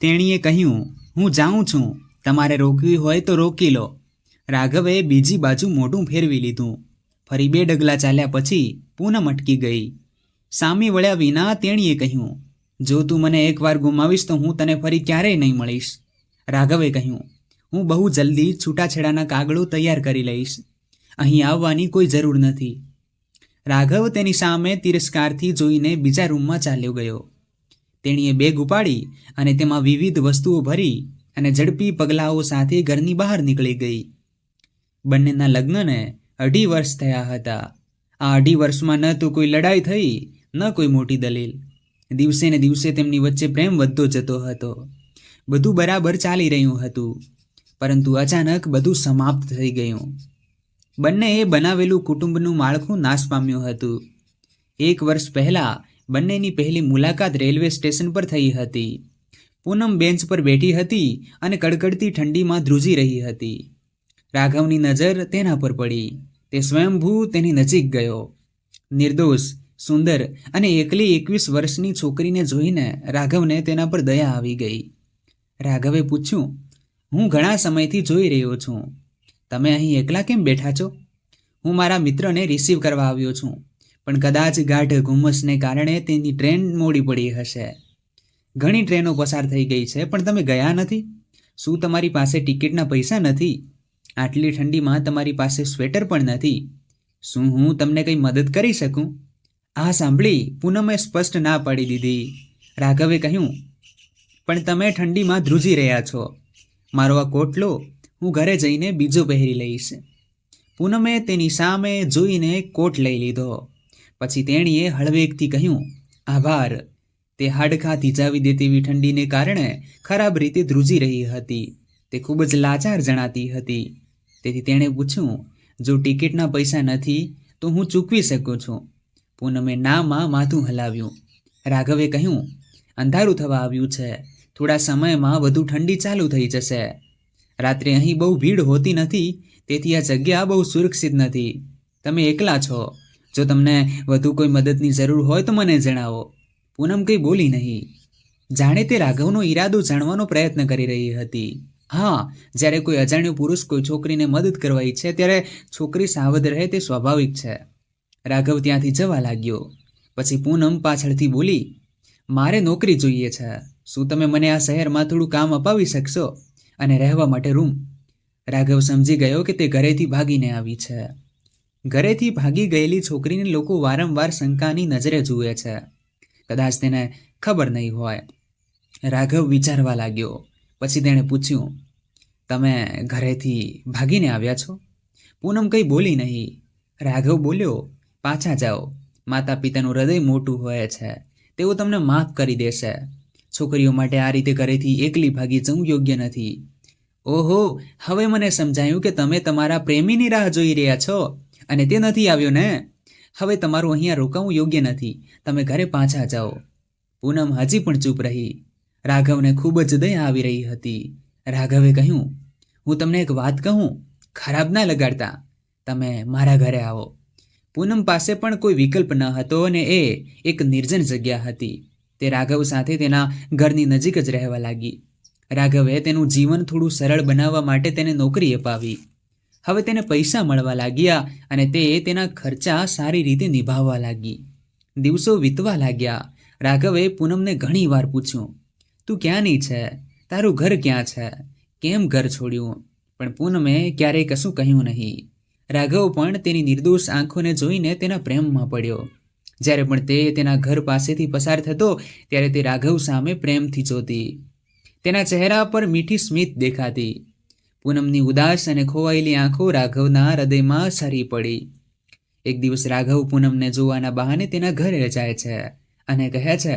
તેણીએ કહ્યું, હું જાઉં છું. તમારે રોકવી હોય તો રોકી લો. રાઘવે બીજી બાજુ મોઢું ફેરવી લીધું. ફરી બે ડગલા ચાલ્યા પછી પૂનમ અટકી ગઈ. સામી વળ્યા વિના તેણીએ કહ્યું, જો તું મને એકવાર ગુમાવીશ તો હું તને ફરી ક્યારેય નહીં મળીશ. રાઘવે કહ્યું, હું બહુ જલ્દી છૂટાછેડાના કાગળો તૈયાર કરી લઈશ. અહીં આવવાની કોઈ જરૂર નથી. રાઘવ તેની સામે તિરસ્કારથી જોઈને બીજા રૂમમાં ચાલ્યો ગયો. તેણીએ બેગ ઉપાડી અને તેમાં વિવિધ વસ્તુઓ ભરી અને ઝડપી પગલાઓ સાથે ઘરની બહાર નીકળી ગઈ. બંનેના લગ્નને અઢી વર્ષ થયા હતા. આ અઢી વર્ષમાં ન તો કોઈ લડાઈ થઈ, ન કોઈ મોટી દલીલ. દિવસે ને દિવસે તેમની વચ્ચે પ્રેમ વધતો જતો હતો. બધું બરાબર ચાલી રહ્યું હતું, પરંતુ અચાનક બધું સમાપ્ત થઈ ગયું. બંનેએ બનાવેલું કુટુંબનું માળખું નાશ પામ્યું હતું. એક વર્ષ પહેલા બંનેની પહેલી મુલાકાત રેલવે સ્ટેશન પર થઈ હતી. પૂનમ બેન્ચ પર બેઠી હતી અને કડકડતી ઠંડીમાં ધ્રુજી રહી હતી. રાઘવની નજર તેના પર પડી. તે સ્વયંભૂ તેની નજીક ગયો. નિર્દોષ, સુંદર અને એકલી એકવીસ વર્ષની છોકરીને જોઈને રાઘવને તેના પર દયા આવી ગઈ. રાઘવે પૂછ્યું, હું ઘણા સમયથી જોઈ રહ્યો છું. તમે અહીં એકલા કેમ બેઠા છો? હું મારા મિત્રને રિસીવ કરવા આવ્યો છું. પણ કદાચ ગાઢ ઘુમ્મસને કારણે તેની ટ્રેન મોડી પડી હશે. ઘણી ટ્રેનો પસાર થઈ ગઈ છે, પણ તમે ગયા નથી? શું તમારી પાસે ટિકિટના પૈસા નથી? આટલી ઠંડીમાં તમારી પાસે સ્વેટર પણ નથી. શું હું તમને કંઈ મદદ કરી શકું? આ સાંભળી, પૂનમે સ્પષ્ટ ના પાડી દીધી. રાઘવે કહ્યું, પણ તમે ઠંડીમાં ધ્રુજી રહ્યા છો. મારો આ કોટ લો હું ઘરે જઈને બીજો પહેરી લઈશ. પૂનમે તેની સામે જોઈને કોટ લઈ લીધો. પછી તેણીએ હળવેકથી કહ્યું, આભાર. તે હાડકાં ધીજાવી દે તેવી ઠંડીને કારણે ખરાબ રીતે ધ્રુજી રહી હતી. તે ખૂબ જ લાચાર જણાતી હતી. તેથી તેણે પૂછ્યું, જો ટિકિટના પૈસા નથી, તો હું ચૂકવી શકું છું. પૂનમે નામાં માથું હલાવ્યું. રાઘવે કહ્યું, અંધારું થવા આવ્યું છે. થોડા સમયમાં વધુ ઠંડી ચાલુ થઈ જશે. રાત્રે અહીં બહુ ભીડ હોતી નથી, તેથી આ જગ્યા બહુ સુરક્ષિત નથી. તમે એકલા છો. જો તમને વધુ કોઈ મદદની જરૂર હોય તો મને જણાવો. પૂનમ કંઈ બોલી નહીં. જાણે તે રાઘવનો ઈરાદો જાણવાનો પ્રયત્ન કરી રહી હતી. હા, જ્યારે કોઈ અજાણ્યો પુરુષ કોઈ છોકરીને મદદ કરવા ઈચ્છે ત્યારે છોકરી સાવધ રહે તે સ્વાભાવિક છે. રાઘવ ત્યાંથી જવા લાગ્યો. પછી પૂનમ પાછળથી બોલી, મારે નોકરી જોઈએ છે. શું તમે મને આ શહેરમાં થોડું કામ અપાવી શકશો? અને રહેવા માટે રૂમ. રાઘવ સમજી ગયો કે તે ઘરેથી ભાગીને આવી છે. ઘરેથી ભાગી ગયેલી છોકરીને લોકો વારંવાર શંકાની નજરે જુએ છે. કદાચ તેને ખબર નહીં હોય. રાઘવ વિચારવા લાગ્યો. પછી તેણે પૂછ્યું, તમે ઘરેથી ભાગીને આવ્યા છો? પૂનમ કંઈ બોલી નહીં. રાઘવ બોલ્યો, પાછા જાઓ. માતા પિતાનું હૃદય મોટું હોય છે. તેઓ તમને માફ કરી દેશે. છોકરીઓ માટે આ રીતે ઘરેથી એકલી ભાગી જવું યોગ્ય નથી. ઓહો! હવે મને સમજાયું કે તમે તમારા પ્રેમીની રાહ જોઈ રહ્યા છો. અને તે નથી આવ્યો ને? હવે તમારું અહીંયા રોકાવું યોગ્ય નથી. તમે ઘરે પાછા જાઓ. પૂનમ હજી પણ ચૂપ રહી. રાઘવને ખૂબ જ દયા આવી રહી હતી. રાઘવે કહ્યું, હું તમને એક વાત કહું? ખરાબ ના લગાડતા. તમે મારા ઘરે આવો. પૂનમ પાસે પણ કોઈ વિકલ્પ ન હતો અને એ એક નિર્જન જગ્યા હતી. તે રાઘવ સાથે તેના ઘરની નજીક જ રહેવા લાગી. રાઘવે તેનું જીવન થોડું સરળ બનાવવા માટે તેને નોકરી અપાવી. હવે તેને પૈસા મળવા લાગ્યા અને તે તેના ખર્ચા સારી રીતે નિભાવવા લાગી. દિવસો વીતવા લાગ્યા. રાઘવે પૂનમને ઘણી વાર પૂછ્યું, તું ક્યાંની છે? તારું ઘર ક્યાં છે? કેમ ઘર છોડ્યું? પણ પૂનમે ક્યારેય કશું કહ્યું નહીં. રાઘવ પણ તેની નિર્દોષ આંખોને જોઈને તેના પ્રેમમાં પડ્યો. જ્યારે પણ તે તેના ઘર પાસેથી પસાર થતો, ત્યારે તે રાઘવ સામે પ્રેમથી જોતી. તેના ચહેરા પર મીઠી સ્મિત દેખાતી. પૂનમની ઉદાસ અને ખોવાયેલી આંખો રાઘવના હૃદયમાં સરી પડી. એક દિવસ રાઘવ પૂનમને જોવાના બહાને તેના ઘરે જાય છે અને કહે છે,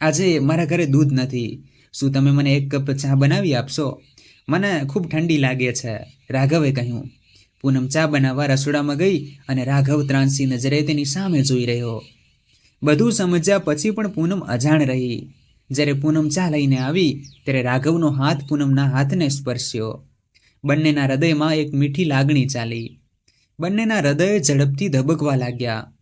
આજે મારા ઘરે દૂધ નથી. શું તમે મને એક કપ ચા બનાવી આપશો? મને ખૂબ ઠંડી લાગે છે, રાઘવે કહ્યું. પૂનમ ચા બનાવવા રસોડામાં ગઈ અને રાઘવ ત્રાંસી નજરે તેની સામે જોઈ રહ્યો. બધું સમજ્યા પછી પણ પૂનમ અજાણ રહી. જ્યારે પૂનમ ચા લઈને આવી, ત્યારે રાઘવનો હાથ પૂનમના હાથને સ્પર્શ્યો. બંનેના હૃદયમાં એક મીઠી લાગણી ચાલી. બંનેના હૃદય ઝડપથી ધબકવા લાગ્યા.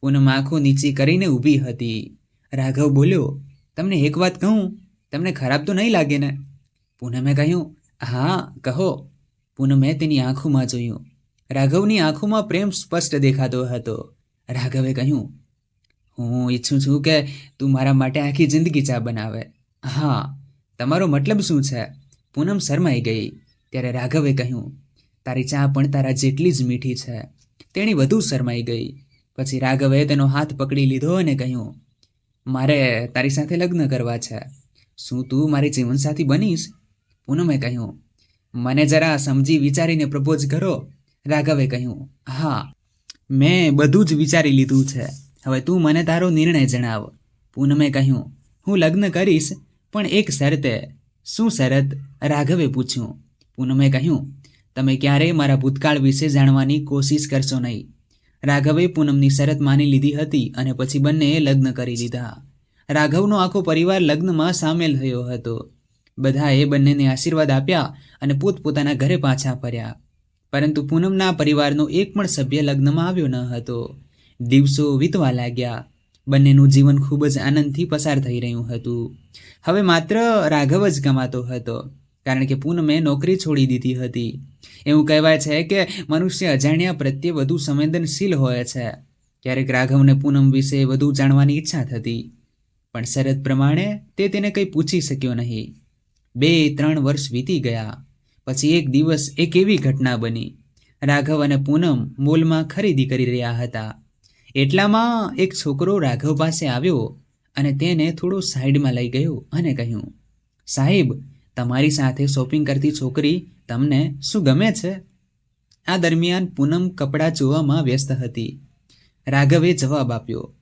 પૂનમ આંખો નીચી કરીને ઊભી હતી. રાઘવ બોલ્યો, તમને એક વાત કહું? તમને ખરાબ તો નહીં લાગે ને? પૂનમે કહ્યું, હા, કહો. પૂનમે તેની આંખોમાં જોયું. રાઘવની આંખોમાં પ્રેમ સ્પષ્ટ દેખાતો હતો. રાઘવે કહ્યું હું ઈચ્છું છું કે તું મારા માટે આખી જિંદગી ચા બનાવે. હા, તમારો મતલબ શું છે? પૂનમ શરમાઈ ગઈ ત્યારે રાઘવે કહ્યું, તારી ચા પણ તારા જેટલી જ મીઠી છે. તેણી વધુ શરમાઈ ગઈ. પછી રાઘવે તેનો હાથ પકડી લીધો અને કહ્યું, મારે તારી સાથે લગ્ન કરવા છે. શું તું મારી જીવનસાથી બનીશ? પૂનમે કહ્યું, મને જરા સમજી વિચારીને પ્રપોઝ કરો. રાઘવે કહ્યું, હા, મેં બધું જ વિચારી લીધું છે. હવે તું મને તારો નિર્ણય જણાવ. પૂનમે કહ્યું, હું લગ્ન કરીશ, પણ એક શરતે, શું શરત? રાઘવે પૂછ્યું. પૂનમે કહ્યું, તમે ક્યારેય મારા ભૂતકાળ વિશે જાણવાની કોશિશ કરશો નહીં. રાઘવે પૂનમની શરત માની લીધી હતી અને પછી બંનેએ લગ્ન કરી લીધા રાઘવનો આખો પરિવાર લગ્નમાં સામેલ થયો હતો. બધાએ બંનેને આશીર્વાદ આપ્યા અને પોતપોતાના ઘરે પાછા ફર્યા. પરંતુ પૂનમના પરિવારનો એક પણ સભ્ય લગ્નમાં આવ્યો ન હતો. દિવસો વીતવા લાગ્યા. બંનેનું જીવન ખૂબ જ આનંદથી પસાર થઈ રહ્યું હતું. હવે માત્ર રાઘવ જ કમાતો હતો, કારણ કે પૂનમે નોકરી છોડી દીધી હતી. એવું કહેવાય છે કે મનુષ્ય અજાણ્યા પ્રત્યે વધુ સંવેદનશીલ હોય છે. ક્યારેક રાઘવને પૂનમ વિશે વધુ જાણવાની ઈચ્છા થતી, પણ શરત પ્રમાણે તે તેને કંઈ પૂછી શક્યો નહીં. બે, ત્રણ વર્ષ વીતી ગયા, પછી એક દિવસ એક એવી ઘટના બની. રાઘવ અને પૂનમ મોલમાં ખરીદી કરી રહ્યા હતા. એટલામાં એક છોકરો રાઘવ પાસે આવ્યો અને તેને થોડો સાઈડમાં લઈ ગયો અને કહ્યું, સાહેબ, તમારી સાથે શોપિંગ કરતી છોકરી તમને શું ગમે છે? આ દરમિયાન પૂનમ કપડાં જોવામાં વ્યસ્ત હતી. રાઘવે જવાબ આપ્યો,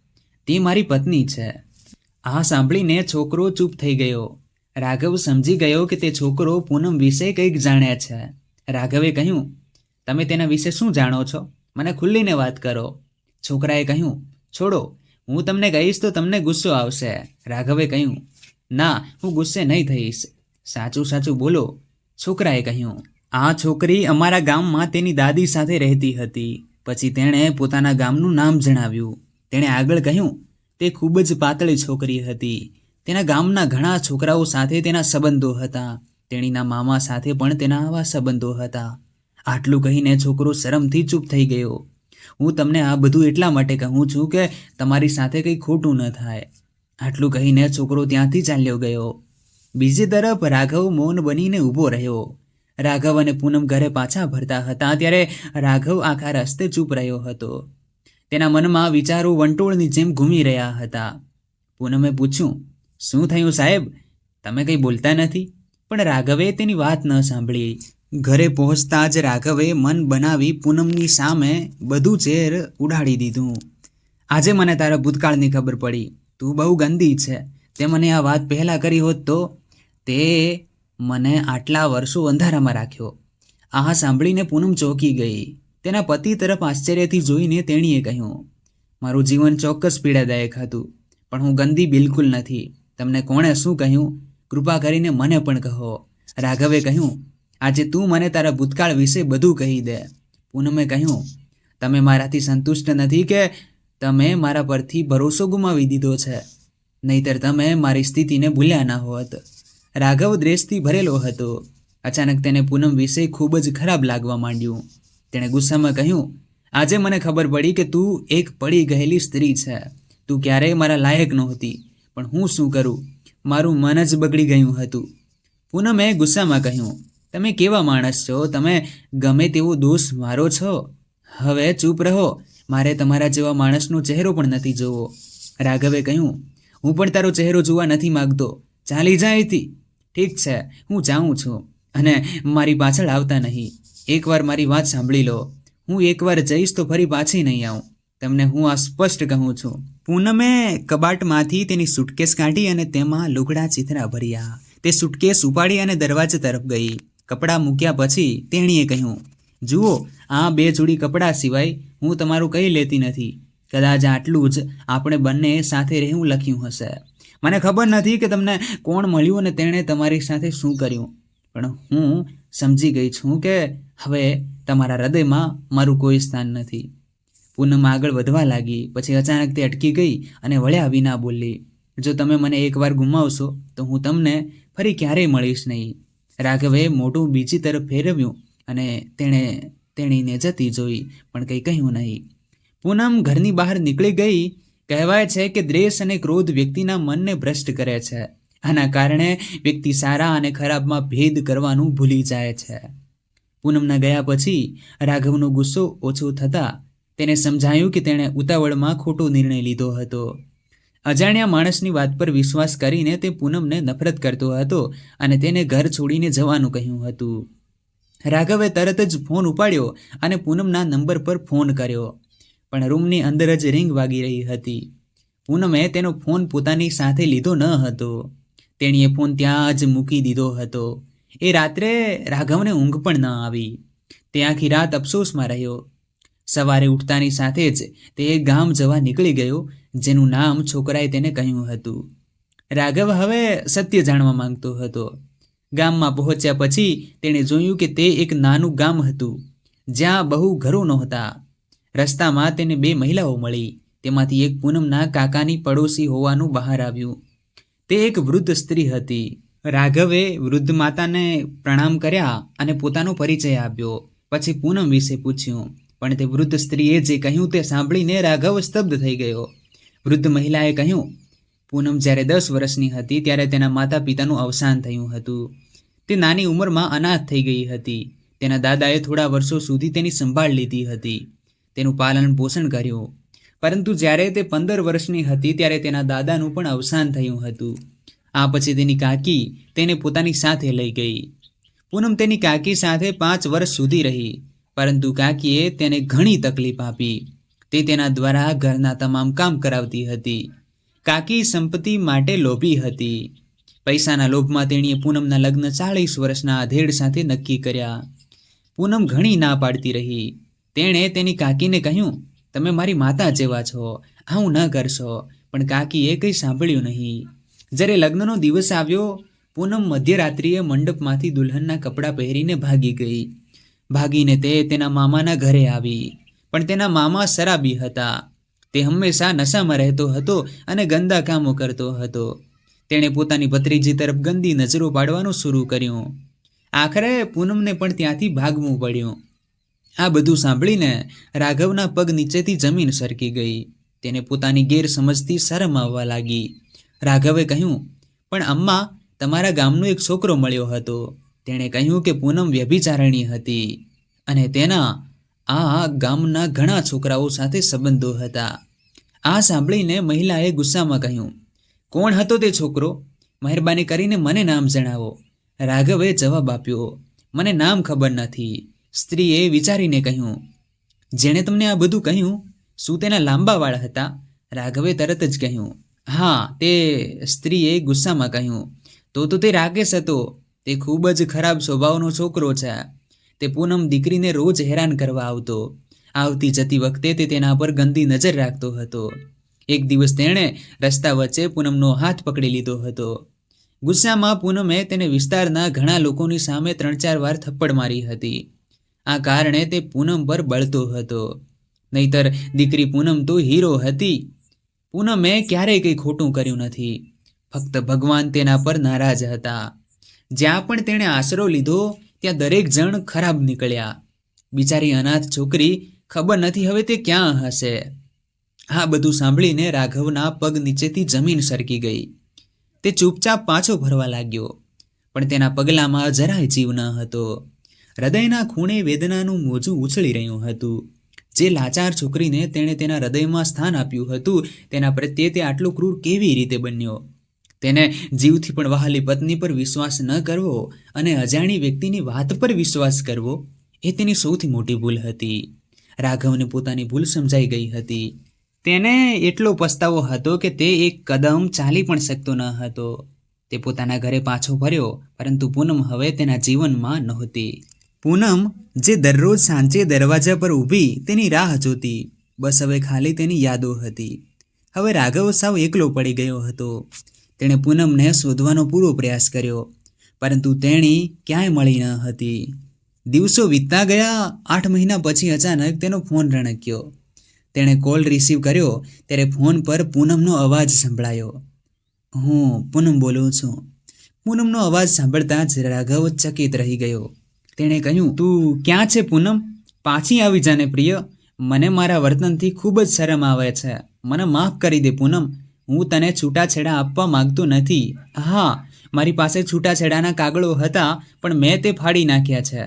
તે મારી પત્ની છે. આ સાંભળીને છોકરો ચૂપ થઈ ગયો. રાઘવ સમજી ગયો કે તે છોકરો પૂનમ વિશે કંઈક જાણે છે. રાઘવે કહ્યું, તમે તેના વિશે શું જાણો છો? મને ખુલ્લીને વાત કરો. છોકરાએ કહ્યું, છોડો, હું તમને કહીશ તો તમને ગુસ્સો આવશે. રાઘવે કહ્યું, ના, હું ગુસ્સે નહીં થઈશ. સાચું સાચું બોલો, છોકરાએ કહ્યું, આ છોકરી અમારા ગામમાં તેની દાદી સાથે રહેતી હતી. પછી તેણે પોતાના ગામનું નામ જણાવ્યું. તેણે આગળ કહ્યું, તે ખૂબ જ પાતળી છોકરી હતી. તેના ગામના ઘણા છોકરાઓ સાથે તેના સંબંધો હતા. તેણીના મામા સાથે પણ તેના આવા સંબંધો હતા. આટલું કહીને છોકરો શરમથી ચૂપ થઈ ગયો. હું તમને આ બધું એટલા માટે કહું છું કે તમારી સાથે કંઈ ખોટું ન થાય. આટલું કહીને છોકરો ત્યાંથી ચાલ્યો ગયો. બીજી તરફ રાઘવ મૌન બનીને ઊભો રહ્યો. રાઘવ અને પૂનમ ઘરે પાછા ભરતા હતા ત્યારે રાઘવ આખા રસ્તે ચૂપ રહ્યો હતો. તેના મનમાં વિચારો વંટોળની જેમ ઘૂમી રહ્યા હતા. પૂનમે પૂછ્યું, શું થયું સાહેબ? તમે કંઈ બોલતા નથી? પણ રાઘવે તેની વાત ન સાંભળી. ઘરે પહોંચતા જ રાઘવે મન બનાવી પૂનમની સામે બધું ઝેર ઉડાડી દીધું. આજે મને તારા ભૂતકાળની ખબર પડી. તું બહુ ગંદી છે. તે મને આ વાત પહેલાં કરી હોત તો તે મને આટલા વર્ષો અંધારામાં રાખ્યો. આ સાંભળીને પૂનમ ચોંકી ગઈ. તેના પતિ તરફ આશ્ચર્યથી જોઈને તેણીએ કહ્યું, મારું જીવન ચોક્કસ પીડાદાયક હતું, પણ હું ગંદી બિલકુલ નથી. તમને કોણે શું કહ્યું? કૃપા કરીને મને પણ કહો. રાઘવે કહ્યું આજે તું મને તારા ભૂતકાળ વિશે બધું કહી દે. પૂનમે કહ્યું, તમે મારાથી સંતુષ્ટ નથી કે તમે મારા પરથી ભરોસો ગુમાવી દીધો છે? નહીતર તમે મારી સ્થિતિને ભૂલ્યા ના હોત. રાઘવ દ્રેશથી ભરેલો હતો. અચાનક તેને પૂનમ વિશે ખૂબ જ ખરાબ લાગવા માંડ્યું. તેણે ગુસ્સામાં કહ્યું, આજે મને ખબર પડી કે તું એક પડી ગયેલી સ્ત્રી છે. તું ક્યારેય મારા લાયક નહોતી. પણ હું શું કરું? મારું મન જ બગડી ગયું હતું. પૂનમે ગુસ્સામાં કહ્યું તમે કેવા માણસ છો? તમે ગમે તેવો દોષ મારો છો? હવે ચૂપ રહો. મારે તમારા જેવા માણસનો ચહેરો પણ નથી જોવો. રાઘવે કહ્યું, હું પણ તારો ચહેરો જોવા નથી માગતો. ચાલી અહીંથી. ઠીક છે, હું જાઉં છું. અને મારી પાછળ આવતા નહીં. એકવાર મારી વાત સાંભળી લો. હું એકવાર જઈશ તો ફરી પાછી નહીં આવું. તમને હું આ સ્પષ્ટ કહું છું. પૂનમે કબાટમાંથી તેની સુટકેસ કાઢી અને તેમાં લુગડા ચિતરા ભર્યા. તે સુટકેસ ઉપાડી અને દરવાજા તરફ ગઈ. કપડાં મૂક્યા પછી તેણીએ કહ્યું, જુઓ, આ બે જોડી કપડાં સિવાય હું તમારું કંઈ લેતી નથી. કદાચ આટલું જ આપણે બંને સાથે રહેવું લખ્યું હશે. મને ખબર નથી કે તમને કોણ મળ્યું અને તેણે તમારી સાથે શું કર્યું. પણ હું સમજી ગઈ છું કે હવે તમારા હૃદયમાં મારું કોઈ સ્થાન નથી. પૂનમ આગળ વધવા લાગી, પછી અચાનક તે અટકી ગઈ અને વળ્યા વિના બોલી, જો તમે મને એકવાર ગુમાવશો, તો હું તમને ફરી ક્યારેય મળીશ નહીં. રાઘવે મોઢું બીજી તરફ ફેરવ્યું અને તેણે તેણીને જતી જોઈ, પણ કંઈ કહ્યું નહીં. પૂનમ ઘરની બહાર નીકળી ગઈ, કહેવાય છે કે દ્વેષ અને ક્રોધ વ્યક્તિના મનને ભ્રષ્ટ કરે છે. આના કારણે વ્યક્તિ સારા અને ખરાબમાં ભેદ કરવાનું ભૂલી જાય છે. પૂનમના ગયા પછી રાઘવનો ગુસ્સો ઓછો થતાં તેને સમજાયું કે તેણે ઉતાવળમાં ખોટો નિર્ણય લીધો હતો. અજાણ્યા માણસની વાત પર વિશ્વાસ કરીને તે પૂનમને નફરત કરતો હતો અને તેને ઘર છોડીને જવાનું કહ્યું હતું. રાઘવે તરત જ ફોન ઉપાડ્યો અને પૂનમના નંબર પર ફોન કર્યો. પણ રૂમની અંદર જ રિંગ વાગી રહી હતી. પૂનમે તેનો ફોન પોતાની સાથે લીધો ન હતો. તેણીએ ફોન ત્યાં જ મૂકી દીધો હતો. એ રાત્રે રાઘવને ઊંઘ પણ ન આવી. તે આખી રાત અફસોસમાં રહ્યો. સવારે ઉઠતાની સાથે જ તે ગામ જવા નીકળી ગયો જેનું નામ છોકરાએ તેને કહ્યું હતું. રાઘવ હવે સત્ય જાણવા માંગતો હતો. ગામમાં પહોંચ્યા પછી તેણે જોયું કે તે એક નાનું ગામ હતું, જ્યાં બહુ ઘરો નહોતા. રસ્તામાં તેને બે મહિલાઓ મળી, તેમાંથી એક પૂનમના કાકાની પડોશી હોવાનું બહાર આવ્યું. તે એક વૃદ્ધ સ્ત્રી હતી. રાઘવે વૃદ્ધ માતાને પ્રણામ કર્યા અને પોતાનો પરિચય આપ્યો. પછી પૂનમ વિશે પૂછ્યું, પણ તે વૃદ્ધ સ્ત્રીએ જે કહ્યું તે સાંભળીને રાઘવ સ્તબ્ધ થઈ ગયો. વૃદ્ધ મહિલાએ કહ્યું, પૂનમ જ્યારે દસ વર્ષની હતી ત્યારે તેના માતા પિતાનું અવસાન થયું હતું. તે નાની ઉંમરમાં અનાથ થઈ ગઈ હતી. તેના દાદાએ થોડા વર્ષો સુધી તેની સંભાળ લીધી હતી. તેનું પાલન પોષણ કર્યું. પરંતુ જ્યારે તે પંદર વર્ષની હતી ત્યારે તેના દાદાનું પણ અવસાન થયું હતું. આ પછી તેની કાકી તેને પોતાની સાથે લઈ ગઈ. પૂનમ તેની કાકી સાથે પાંચ વર્ષ સુધી રહી, પરંતુ કાકીએ તેને ઘણી તકલીફ આપી. તે તેના દ્વારા ઘરના તમામ કામ કરાવતી હતી. કાકી સંપત્તિ માટે લોભી હતી. પૈસાના લોભમાં તેણીએ પૂનમના લગ્ન ચાળીસ વર્ષના આધેડ સાથે નક્કી કર્યા. પૂનમ ઘણી ના પાડતી રહી. તેણે તેની કાકીને કહ્યું, તમે મારી માતા જેવા છો. આવું ન કરશો. પણ કાકીએ કંઈ સાંભળ્યું નહીં. જ્યારે લગ્નનો દિવસ આવ્યો, પૂનમ મધ્યરાત્રિએ મંડપમાંથી દુલ્હનના કપડાં પહેરીને ભાગી ગઈ. ભાગીને તે તેના મામાના ઘરે આવી. પણ તેના મામા શરાબી હતા. તે હંમેશા નશામાં રહેતો હતો અને ગંદા કામો કરતો હતો. તેણે પોતાની ભત્રીજી તરફ ગંદી નજરો પાડવાનું શરૂ કર્યું. આખરે પૂનમને પણ ત્યાંથી ભાગવું પડ્યું. આ બધું સાંભળીને રાઘવના પગ નીચેથી જમીન સરકી ગઈ. તેને પોતાની ગેરસમજથી શરમ આવવા લાગી. રાઘવે કહ્યું, પણ અમ્મા, તમારા ગામનો એક છોકરો મળ્યો હતો. તેણે કહ્યું કે પૂનમ વ્યભિચારણી હતી અને તેના આ ગામના ઘણા છોકરાઓ સાથે સંબંધો હતા. આ સાંભળીને મહિલાએ ગુસ્સામાં કહ્યું, કોણ હતો તે છોકરો? મહેરબાની કરીને મને નામ જણાવો. રાઘવે જવાબ આપ્યો, મને નામ ખબર નથી. સ્ત્રીએ વિચારીને કહ્યું, જેણે તમને આ બધું કહ્યું, શું તેના લાંબા વાળ હતા? રાઘવે તરત જ કહ્યું, હા, તે સ્ત્રીએ ગુસ્સામાં કહ્યું, તો તો તે રાકેશ હતો. તે ખૂબ જ ખરાબ સ્વભાવનો છોકરો છે. તે પૂનમ દીકરીને રોજ હેરાન કરવા આવતો. આવતી જતી વખતે તે તેના પર ગંદી નજર રાખતો હતો. એક દિવસ તેણે રસ્તા વચ્ચે પૂનમનો હાથ પકડી લીધો હતો. ગુસ્સામાં પૂનમે તેને વિસ્તારના ઘણા લોકોની સામે ત્રણ ચાર વાર થપ્પડ મારી હતી. આ કારણે તે પૂનમ પર બળતો હતો. નહીતર દીકરી પૂનમ તો હીરો હતી. પૂનમે ક્યારેય કંઈ ખોટું કર્યું નથી. ફક્ત ભગવાન તેના પર નારાજ હતા. જ્યાં પણ તેણે આશરો લીધો ત્યાં દરેક જણ ખરાબ નીકળ્યા. બિચારી અનાથ છોકરી ખબર નથી હવે તે ક્યાં હશે. આ બધું સાંભળીને રાઘવના પગ નીચેથી જમીન સરકી ગઈ. તે ચૂપચાપ પાછો ભરવા લાગ્યો, પણ તેના પગલામાં જરાય જીવ ન હતો. હૃદયના ખૂણે વેદનાનું મોજું ઉછળી રહ્યું હતું. જે લાચાર છોકરીને તેણે તેના હૃદયમાં સ્થાન આપ્યું હતું, તેના પ્રત્યે તે આટલો ક્રૂર કેવી રીતે બન્યો? તેને જીવથી પણ વહાલી પત્ની પર વિશ્વાસ ન કરવો અને અજાણી વ્યક્તિની વાત પર વિશ્વાસ કરવો, એ તેની સૌથી મોટી ભૂલ હતી. રાઘવને પોતાની ભૂલ સમજાઈ ગઈ હતી. તેને એટલો પસ્તાવો હતો કે તે એક કદમ ચાલી પણ શકતો ન હતો. તે પોતાના ઘરે પાછો ફર્યો, પરંતુ પૂનમ હવે તેના જીવનમાં નહોતી. પૂનમ, જે દરરોજ સાંજે દરવાજા પર ઊભી, તેની રાહ જોતી. બસ હવે ખાલી તેની યાદો હતી. હવે રાઘવ સાવ એકલો પડી ગયો હતો. તેણે પૂનમને શોધવાનો પૂરો પ્રયાસ કર્યો, પરંતુ તેણી ક્યાંય મળી ન હતી. દિવસો વીતતા ગયા, આઠ મહિના પછી અચાનક તેનો ફોન રણક્યો. તેણે કોલ રિસીવ કર્યો, ત્યારે ફોન પર પૂનમનો અવાજ સંભળાયો. હું પૂનમ બોલું છું. પૂનમનો અવાજ સાંભળતા જ રાઘવ ચકિત રહી ગયો. તેણે કહ્યું, તું ક્યાં છે પૂનમ? પાછી આવી જાને પ્રિય. મને મારા વર્તનથી ખૂબ જ શરમ આવે છે. મને માફ કરી દે પૂનમ. હું તને છૂટાછેડા આપવા માંગતો નથી. હા, મારી પાસે છૂટાછેડાના કાગળો હતા, પણ મેં તે ફાડી નાખ્યા છે.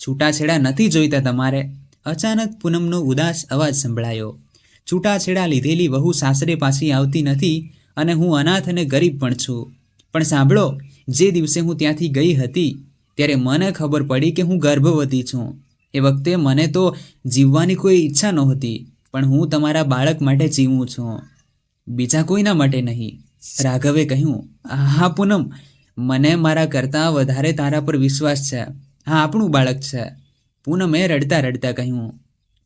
છૂટાછેડા નથી જોઈતા તમારે. અચાનક પૂનમનો ઉદાસ અવાજ સંભળાયો. છૂટાછેડા લીધેલી વહુ સાસરે પાછી આવતી નથી અને હું અનાથ અને ગરીબ પણ છું. પણ સાંભળો, જે દિવસે હું ત્યાંથી ગઈ હતી, ત્યારે મને ખબર પડી કે હું ગર્ભવતી છું. એ વખતે મને તો જીવવાની કોઈ ઈચ્છા નહોતી, પણ હું તમારા બાળક માટે જીવું છું. બીજા કોઈના માટે નહીં. રાઘવે કહ્યું હા પૂનમ, મને મારા કરતાં વધારે તારા પર વિશ્વાસ છે. હા, આપણું બાળક છે. પૂનમે રડતા રડતા કહ્યું,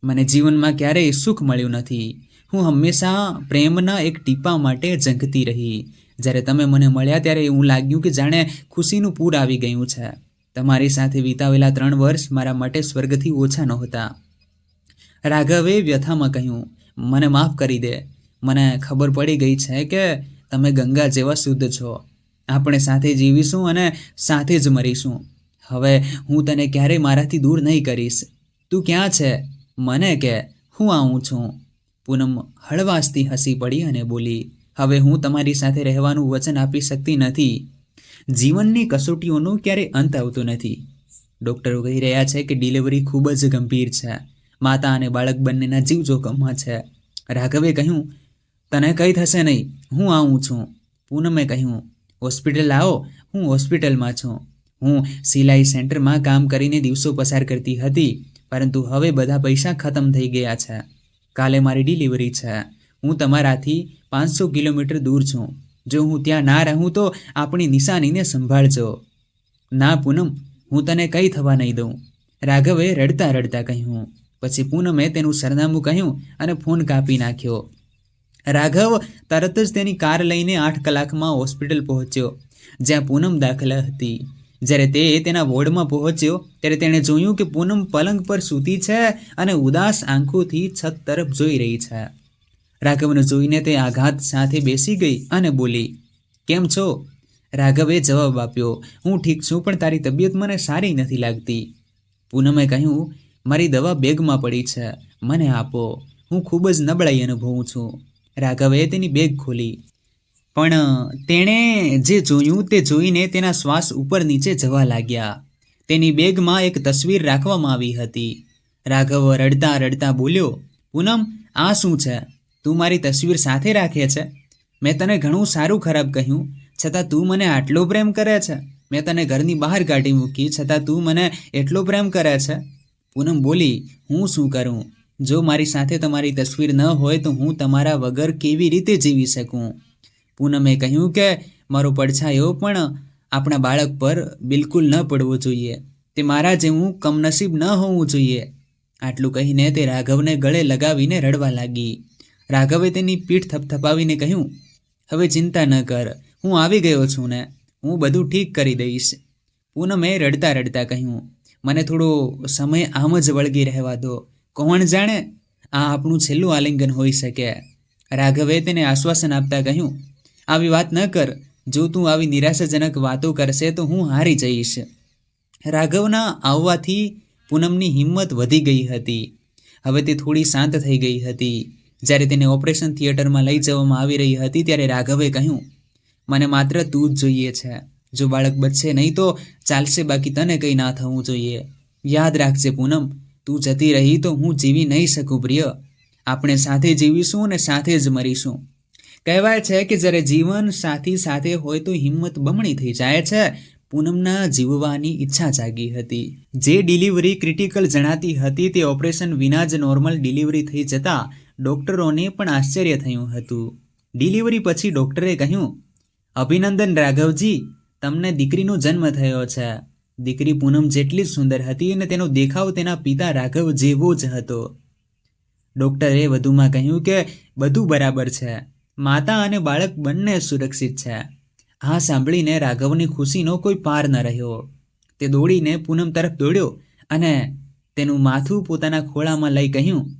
મને જીવનમાં ક્યારેય સુખ મળ્યું નથી. હું હંમેશા પ્રેમના એક ટીપા માટે ઝંખતી રહી. જ્યારે તમે મને મળ્યા ત્યારે એવું લાગ્યું કે જાણે ખુશીનું પૂર આવી ગયું છે. તમારી સાથે વિતાવેલા ત્રણ વર્ષ મારા માટે સ્વર્ગથી ઓછા નહોતા. રાઘવે વ્યથામાં કહ્યું, મને માફ કરી દે. મને ખબર પડી ગઈ છે કે તમે ગંગા જેવા શુદ્ધ છો. આપણે સાથે જીવીશું અને સાથે જ મરીશું. હવે હું તને ક્યારેય મારાથી દૂર નહીં કરીશ. તું ક્યાં છે? મને કે હું આવું છું. પૂનમ હળવાશથી હસી પડી અને બોલી, હવે હું તમારી સાથે રહેવાનું વચન આપી શકતી નથી. જીવનની કસોટીઓનો ક્યારેય અંત આવતો નથી. ડૉક્ટરો કહી રહ્યા છે કે ડિલિવરી ખૂબ જ ગંભીર છે. માતા અને બાળક બંનેના જીવ જોખમમાં છે. રાઘવે કહ્યું તને કંઈ થશે નહીં. હું આવું છું. પૂનમે કહ્યું, હોસ્પિટલ આવો હું હોસ્પિટલમાં છું. હું સિલાઈ સેન્ટરમાં કામ કરીને દિવસો પસાર કરતી હતી, પરંતુ હવે બધા પૈસા ખતમ થઈ ગયા છે. કાલે મારી ડિલિવરી છે. હું તમારાથી પાંચસો કિલોમીટર દૂર છું. જો હું ત્યાં ના રહું તો આપણી નિશાનીને સંભાળજો. ના, પૂનમ. હું તને કંઈ થવા નહીં દઉં. રાઘવે રડતા રડતા કહ્યું. પછી પૂનમે તેનું સરનામું કહ્યું અને ફોન કાપી નાખ્યો. રાઘવ તરત જ તેની કાર લઈને આઠ કલાકમાં હોસ્પિટલ પહોંચ્યો, જ્યાં પૂનમ દાખલ હતી. જ્યારે તે તેના વોર્ડમાં પહોંચ્યો, ત્યારે તેણે જોયું કે પૂનમ પલંગ પર સૂતી છે અને ઉદાસ આંખોથી છત તરફ જોઈ રહી છે. રાઘવને જોઈને તે આઘાત સાથે બેસી ગઈ અને બોલી, કેમ છો? રાઘવે જવાબ આપ્યો, હું ઠીક છું, પણ તારી તબિયત મને સારી નથી લાગતી. પૂનમે કહ્યું, મારી દવા બેગમાં પડી છે, મને આપો. હું ખૂબ જ નબળાઈ અનુભવું છું. રાઘવે તેની બેગ ખોલી. પણ, તેણે જે જોયું તે જોઈને તેના શ્વાસ ઉપર નીચે જવા લાગ્યા. તેની બેગમાં એક તસવીર રાખવામાં આવી હતી. રાઘવ રડતા રડતા બોલ્યો, પૂનમ, આ શું છે? તું મારી તસવીર સાથે રાખે છે? મેં તને ઘણું સારું ખરાબ કહ્યું, છતાં તું મને આટલો પ્રેમ કરે છે? મેં તને ઘરની બહાર કાઢી મૂકી, છતાં તું મને એટલો પ્રેમ કરે છે? પૂનમ બોલી, હું શું કરું? જો મારી સાથે તમારી તસવીર ન હોય તો હું તમારા વગર કેવી રીતે જીવી શકું? પૂનમે કહ્યું કે, મારો પડછાયો પણ આપણા બાળક પર બિલકુલ ન પડવો જોઈએ. તે મારા જેવું કમનસીબ ન હોવું જોઈએ. આટલું કહીને તે રાઘવને ગળે લગાવીને રડવા લાગી. રાઘવે તેની પીઠ થપથપાવીને કહ્યું, હવે ચિંતા ન કર. હું આવી ગયો છું ને. હું બધું ઠીક કરી દઈશ. પૂનમે રડતા રડતા કહ્યું, મને થોડો સમય આમ જ વળગી રહેવા દો. કોણ જાણે આ આપણું છેલ્લું આલિંગન હોઈ શકે? રાઘવે તેને આશ્વાસન આપતા કહ્યું, આવી વાત ન કર. જો તું આવી નિરાશાજનક વાતો કરશે તો હું હારી જઈશ. રાઘવના આવવાથી પૂનમની હિંમત વધી ગઈ હતી. હવે તે થોડી શાંત થઈ ગઈ હતી. જ્યારે તેને ઓપરેશન થિયેટરમાં લઈ જવામાં આવી રહી હતી ત્યારે રાઘવે કહ્યું, મને માત્ર તું જ જોઈએ છે. જો બાળક બચશે નહીં તો ચાલશે બાકી તને કંઈ ના થવું જોઈએ. યાદ રાખજે પૂનમ તું જતી રહી તો હું જીવી નહીં શકું પ્રિય. આપણે સાથે જીવીશું અને સાથે જ મરીશું. કહેવાય છે કે જ્યારે જીવન સાથી સાથે હોય તો હિંમત બમણી થઈ જાય છે. પૂનમના જીવવાની ઈચ્છા જાગી હતી. જે ડિલિવરી ક્રિટિકલ જણાતી હતી તે ઓપરેશન વિના જ નોર્મલ ડિલિવરી થઈ જતાં ડૉક્ટરોને પણ આશ્ચર્ય થયું હતું. ડિલિવરી પછી ડૉક્ટરે કહ્યું, અભિનંદન રાઘવજી, તમને દીકરીનો જન્મ થયો છે. દીકરી પૂનમ જેટલી જ સુંદર હતી અને તેનો દેખાવ તેના પિતા રાઘવ જેવો જ હતો. ડૉક્ટરે વધુમાં કહ્યું કે, બધું બરાબર છે. માતા અને બાળક બંને સુરક્ષિત છે. આ સાંભળીને રાઘવની ખુશીનો કોઈ પાર ન રહ્યો. તે દોડીને પૂનમ તરફ દોડ્યો અને તેનું માથું પોતાના ખોળામાં લઈ કહ્યું,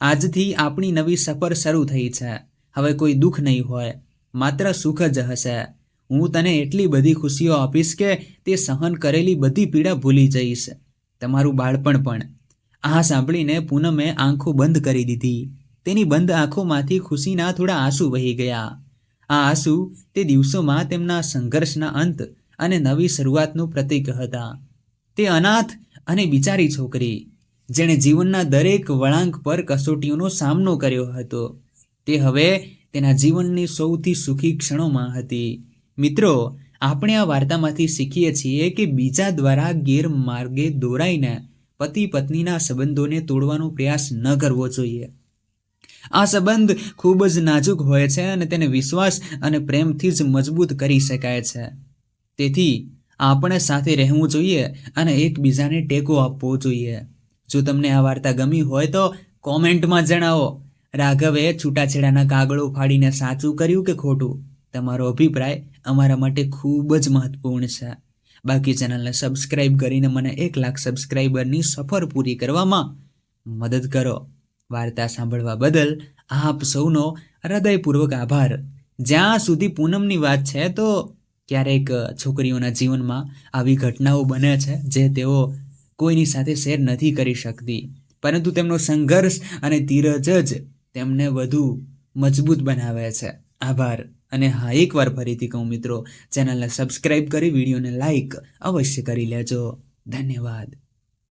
આજથી આપણી નવી સફર શરૂ થઈ છે. હવે કોઈ દુઃખ નહીં હોય. માત્ર સુખ જ હશે. હું તને એટલી બધી ખુશીઓ આપીશ કે તે સહન કરેલી બધી પીડા ભૂલી જઈશ. તમારું બાળપણ પણ. આ સાંભળીને પૂનમે આંખો બંધ કરી દીધી. તેની બંધ આંખોમાંથી ખુશીના થોડા આંસુ વહી ગયા. આ આંસુ તે દિવસોમાં તેમના સંઘર્ષના અંત અને નવી શરૂઆતનું પ્રતીક હતા. તે અનાથ અને બિચારી છોકરી, જેણે જીવનના દરેક વળાંક પર કસોટીઓનો સામનો કર્યો હતો. તે હવે તેના જીવનની સૌથી સુખી ક્ષણોમાં હતી. મિત્રો, આપણે આ વાર્તામાંથી શીખીએ છીએ કે બીજા દ્વારા ગેરમાર્ગે દોરાઈને પતિ પત્નીના સંબંધોને તોડવાનો પ્રયાસ ન કરવો જોઈએ. આ સંબંધ ખૂબ જ નાજુક હોય છે અને તેને વિશ્વાસ અને પ્રેમથી જ મજબૂત કરી શકાય છે. તેથી, આપણે સાથે રહેવું જોઈએ અને એકબીજાને ટેકો આપવો જોઈએ. જો તમને આ વાર્તા ગમી હોય તો કોમેન્ટમાં જણાવો. રાઘવે છૂટાછેડાના કાગળો ફાડીને સાચું કર્યું કે ખોટું? તમારો અભિપ્રાય અમારા માટે ખૂબ જ મહત્વપૂર્ણ છે. બાકી ચેનલને સબસ્ક્રાઇબ કરીને મને એક લાખ સબસ્ક્રાઇબરની સફર પૂરી કરવામાં મદદ કરો. વાર્તા સાંભળવા બદલ આપ સૌનો હૃદયપૂર્વક આભાર. જ્યાં સુધી પૂનમની વાત છે તો ક્યારેક છોકરીઓના જીવનમાં આવી ઘટનાઓ બને છે જે તેઓ કોઈની સાથે શેર નથી કરી શકતી. પરંતુ તેમનો સંઘર્ષ અને ધીરજ જ તેમને વધુ મજબૂત બનાવે છે. આભાર. અને હા, એકવાર ફરીથી કહું મિત્રો ચેનલને સબસ્ક્રાઈબ કરી, વિડીયોને લાઈક અવશ્ય કરી લેજો. ધન્યવાદ.